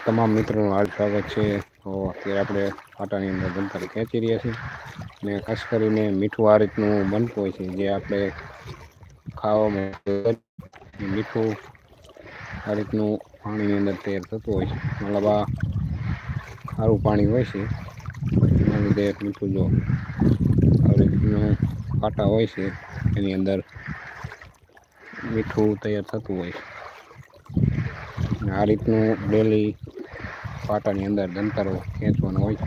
તમામ મિત્રોનું હાર્દ સ્વાગત છે. તો અત્યારે આપણે પાટાની અંદર બનતર ખેંચી રહ્યા છીએ. અને ખાસ કરીને મીઠું આ રીતનું બનતું હોય છે, જે આપણે ખાવામાં મીઠું આ રીતનું પાણીની અંદર તૈયાર થતું હોય છે. મતલબ આ ખારું પાણી હોય છે. એના લીધે મીઠું જો આ રીતનું પાટા હોય છે, એની અંદર મીઠું તૈયાર થતું હોય છે. આ રીતનું ડેલી પાટાની અંદર દંતરો ખેંચવાનો હોય.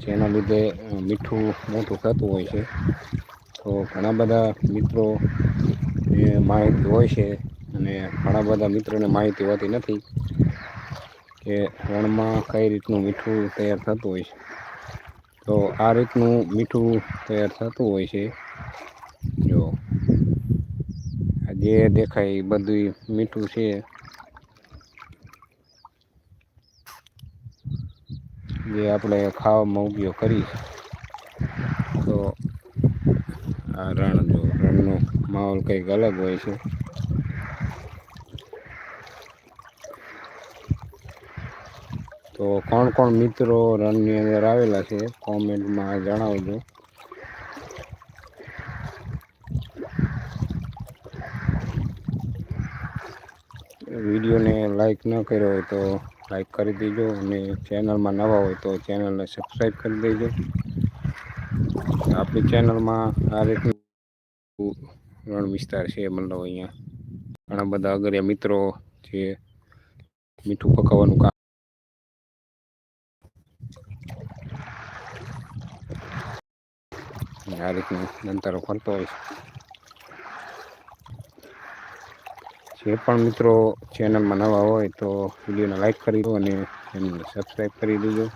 જેના લીધે મીઠું મોટું થતું હોય છે. તો ઘણા બધા મિત્રો માહિતી હોય છે અને ઘણા બધા મિત્રોને માહિતી હોતી નથી કે રણમાં કઈ રીતનું મીઠું તૈયાર થતું હોય છે. તો આ રીતનું મીઠું તૈયાર થતું હોય છે. જો જે દેખાય બધું મીઠું છે. જે આપણે ખાવામાં ઉપયોગ કરી તો આ રણ જો, રણનો માહોલ કંઈક અલગ હોય છે. તો કોણ કોણ મિત્રો રણની અંદર આવેલા છે કોમેન્ટમાં જણાવજો વિડીયોને લાઈક ન કર્યો હોય તો લાઈક કરી દેજો અને ચેનલમાં નવા હોય તો ચેનલને સબસ્ક્રાઈબ કરી દેજો. આપણી ચેનલમાં આ રીતનું રણ વિસ્તાર છે મતલબ અહીંયા. ઘણા બધા અગરિયા મિત્રો જે મીઠું પકાવવાનું કામ આ રીતનું અંતરો ફરતો હોય છે જે પણ મિત્રો ચેનલમાં નવા હોય તો વિડીયોને લાઈક કરી દો અને ચેનલને સબસ્ક્રાઈબ કરી દેજો.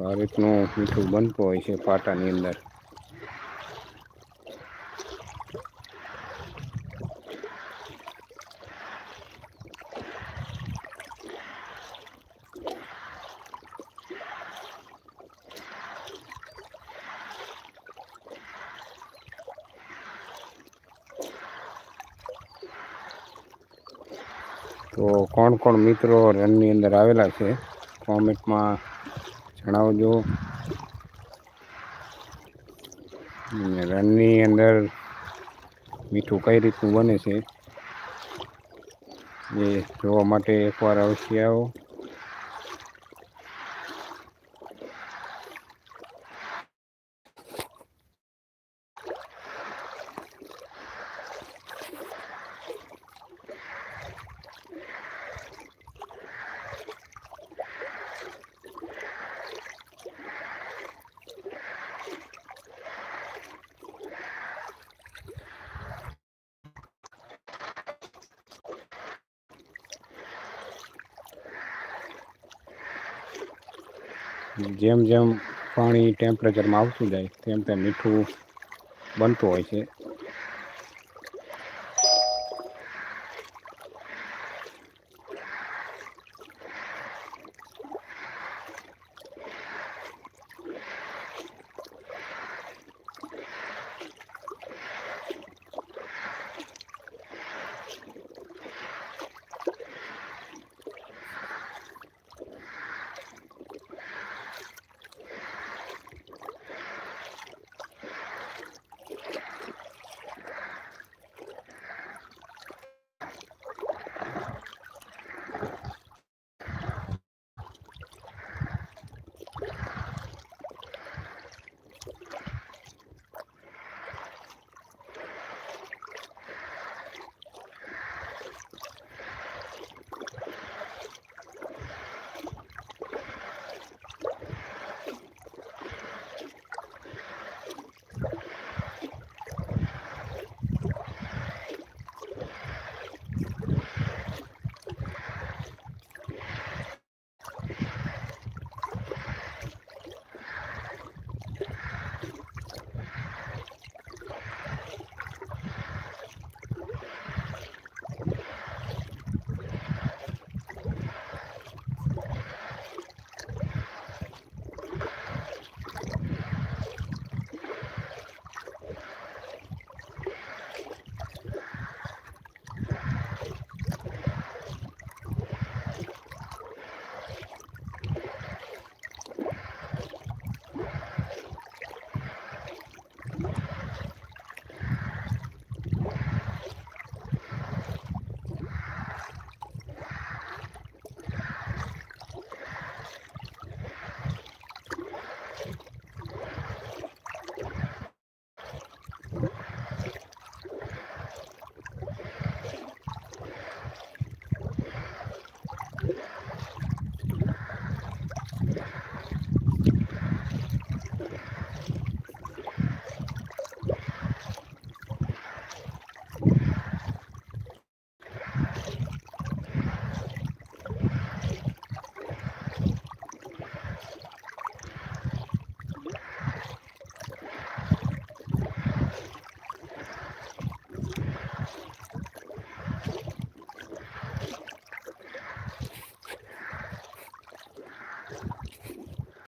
આ રીતનું મીઠું બનતું હોય છે પાટાની અંદર. તો કોણ કોણ મિત્રો રનની અંદર આવેલા છે? કોમેન્ટમાં જણાવજો. રનની અંદર મીઠું કઈ રીતનું બને છે? એ જોવા માટે એકવાર અવશ્ય આવો. જેમ જેમ પાણી ટેમ્પરેચરમાં આવતું જાય તેમ તેમ મીઠું બનતું હોય છે.